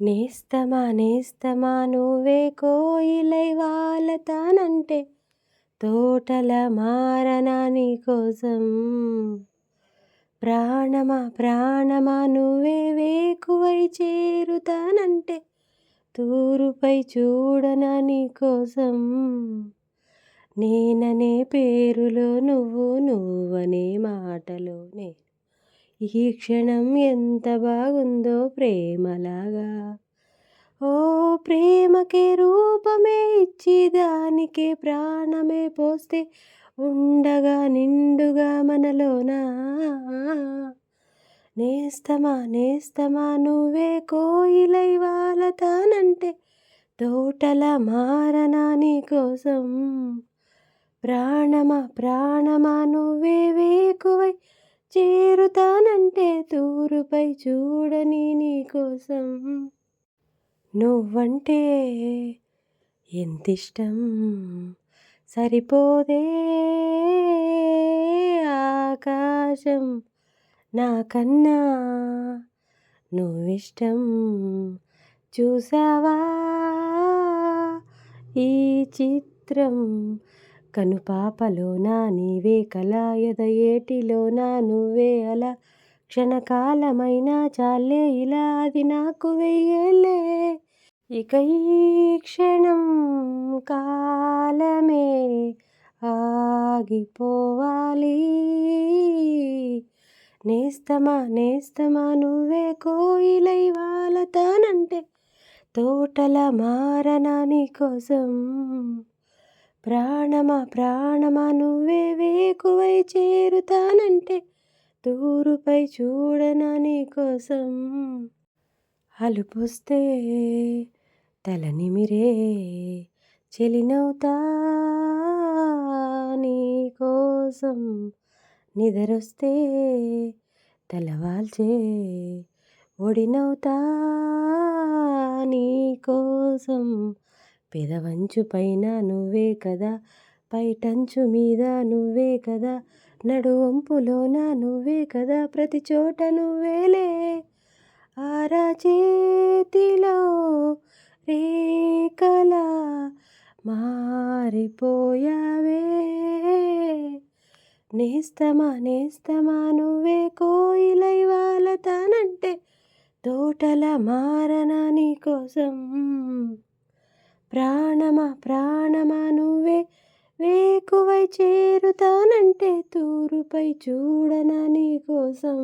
నేస్తమా నేస్తమా నువ్వే కోయిలై వాలతానంటే తోటల మారనా నీకోసం? ప్రాణమా ప్రాణమా నువ్వే వేకువై చేరుతానంటే తూరుపై చూడనా నీకోసం? నేననే పేరులో నువ్వు నువ్వనే మాటలోనే ఈ క్షణం ఎంత బాగుందో ప్రేమలాగా. ఓ ప్రేమకే రూపమే ఇచ్చి దానికే ప్రాణమే పోస్తే ఉండగా నిండుగా మనలోనా? నేస్తమా నేస్తమా నువ్వే కోయిలై వాలతానంటే తోటల మారనా నీకోసం ప్రాణమా ప్రాణమా నువ్వే వేకువై చేరుతానంటే తూరుపై చూడని నీకోసం. నువ్వంటే ఎంతిష్టం సరిపోదే ఆకాశం నాకన్నా నువ్విష్టం చూసావా? ఈ చిత్రం కనుపాపలోన నీవే కళ ఏటిలోనా నువ్వే అలా. క్షణకాలమైనా చాలే ఇలా అది నాకు వెయ్యేలే. ఇక ఈ క్షణం కాలమే ఆగిపోవాలి. నేస్తమా నేస్తమా నువ్వే కోయిలై వాలతానంటే తోటల మారనా నీకోసం ప్రాణమా ప్రాణమా నువ్వే వేకువై చేరుతానంటే తూరుపై చూడనా నీకోసం? అలుపొస్తే తల నిమిరే చెలినవుతా నీకోసం? నిదరొస్తే తలవాల్చే ఒడినవుతా నీకోసం? పెదవంచు పైన నువ్వే కదా పైటంచు మీద నువ్వే కదా నడువంపులోన నువ్వే కదా ప్రతి చోట నువ్వేలే. ఆరా చేతిలో రేకలా మారిపోయావే. నేస్తమా నేస్తమా నువ్వే కోయిలై వాలతానంటే తోటల మారనా నీకోసం ప్రాణమా ప్రాణమా నువ్వే. వేకువై చేరుతానంటే తూరుపై చూడనా నీకోసం